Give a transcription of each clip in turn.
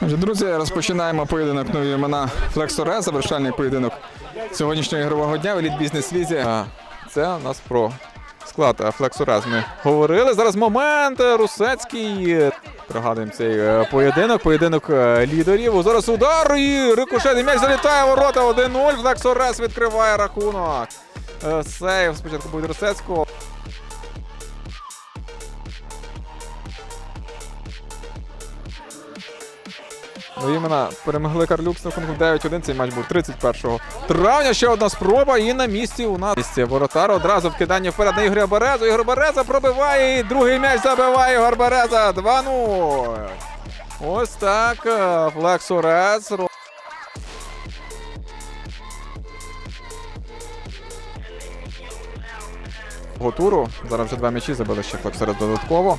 Друзі, розпочинаємо поєдинок нові імена Флексоре, завершальний поєдинок сьогоднішнього ігрового дня в еліт бізнес лізі. Це у нас про склад Флексорез. Ми говорили. Зараз момент е, Русецький. Пригадуємо цей е, поєдинок. Поєдинок е, лідерів. Зараз удар і рикошет. І м'яч залітає ворота 1-0. Флексорез відкриває рахунок. Сейв спочатку буде Русецького. Ну, перемогли Карлюк з рахунком 9-1. Цей матч був 31 травня. Ще одна спроба. І на місці у нас місці воротар. Одразу вкидання вперед на Ігоря Березу. Ігор Береза пробиває. І другий м'яч забиває Ігор Береза. 2-0. Ось так. е, Флексорез. Го туру. Зараз вже два м'ячі забили ще Флексорез додатково.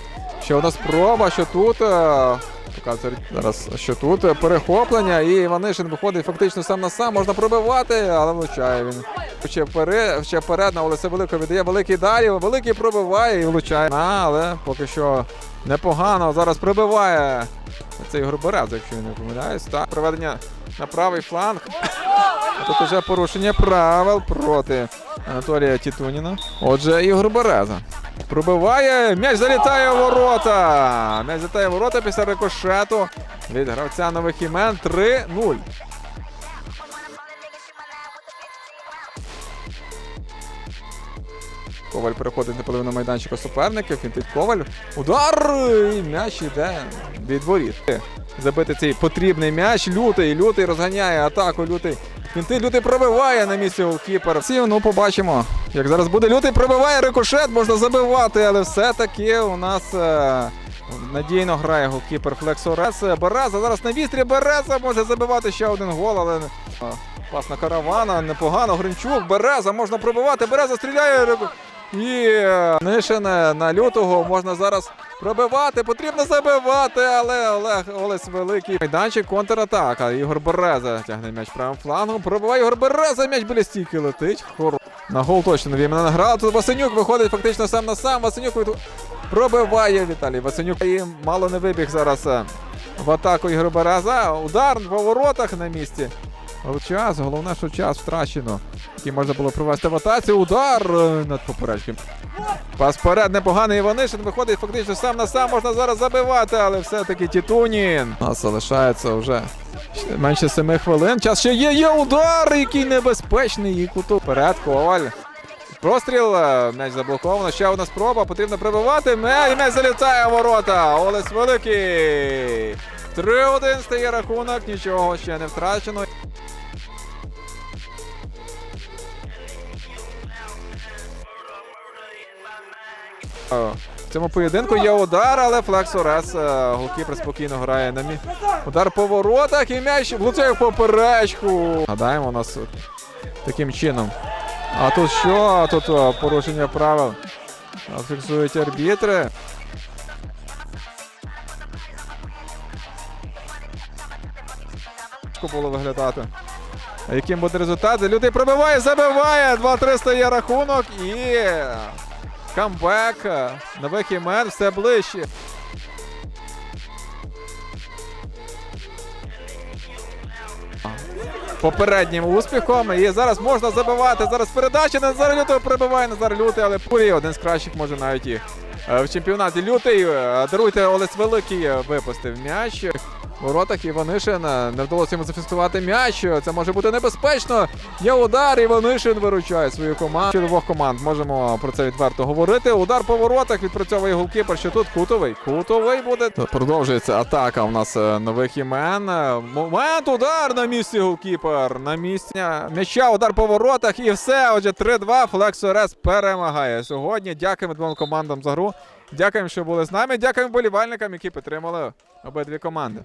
Ще одна спроба, що тут. е, Показує зараз, що тут е, перехоплення, і Іванишин виходить фактично сам на сам. Можна пробивати, але влучає він. Ще вперед, ще вперед на Олеся Великого віддає великий далі. Великий пробиває і влучає. А, але поки що непогано. Зараз пробиває цей Горберез, якщо я не помиляюсь. Так, проведення на правий фланг. Тут вже порушення правил проти Анатолія Тітуніна. Отже, Ігор Береза. Пробиває, м'яч залітає у ворота. М'яч залітає у ворота після рикошету від гравця нових імен 3-0. Коваль переходить на половину майданчика суперника, фінтить Коваль. Удар! І м'яч іде від воріт. Забити цей потрібний м'яч. Лютий, лютий розганяє атаку. Лютий. Фінтить, лютий пробиває на місці голкіпера. Всі, ну побачимо. Як зараз буде лютий, пробиває рикошет, можна забивати, але все-таки у нас е, надійно грає голкіпер Флексорес. Береза зараз на вістрі Береза може забивати ще один гол, але е, каравана, непогано. Гринчук, Береза можна пробивати. Береза стріляє. І е, Нишин е, на лютого можна зараз пробивати. Потрібно забивати, але Олег Олесь великий. Майданчик контратака. Ігор Береза тягне м'яч правим флангом. Пробиває Ігор Береза. М'яч біля стійки летить. Хоро. На гол точно не на гра. Тут Васенюк виходить фактично сам на сам. Васенюк пробиває Віталій Васенюк. І мало не вибіг зараз е, в атаку Ігор Береза. Удар по воротах на місці. Час, головне, що час втрачено. Який можна було провести в атаці. Удар е, над поперечком. Пас вперед, непоганий Іванишин. Виходить фактично сам на сам. Можна зараз забивати, але все-таки Тітунін. У нас залишається вже менше семи хвилин. Час ще є. Є удар, який небезпечний. І куту. Вперед, Коваль. Простріл, е, м'яч заблоковано. Ще одна спроба. Потрібно прибивати. М'яч, м'яч залітає в ворота. Олесь Великий. 3-1 стає рахунок. Нічого ще не втрачено. Е, Цьому поєдинку є удар, але Флексорес е, голкіпер спокійно грає на мі. Удар по воротах і м'яч влучає в поперечку. Гадаємо у нас таким чином. А тут що? Тут е, порушення правил. Фіксують арбітри. Було виглядати. Яким буде результат? Люди пробиває, забиває. 2-3 стає рахунок і камбек нових імен все ближче. Попереднім успіхом. І зараз можна забивати. Зараз передача Назар Лютого прибиває Назар Лютий, але Пурі один з кращих може навіть і е, в чемпіонаті. Лютий. е, Даруйте Олесь Великий е, випустив м'яч. Воротах Іванишин е, не вдалося йому зафіксувати м'яч. Це може бути небезпечно. Є удар. Іванишин виручає свою команду. Щодо двох команд можемо про це відверто говорити. Удар по воротах відпрацьовує голкіпер. Що тут кутовий? Кутовий буде. Продовжується атака. У нас е, нових імен. Е, Момент удар на місці голкіпер. На місці м'яча, удар по воротах і все. Отже, 3-2. Флексорес перемагає сьогодні. Дякуємо двом командам за гру. Дякуємо, що були з нами. Дякуємо болівальникам, які підтримали обидві команди.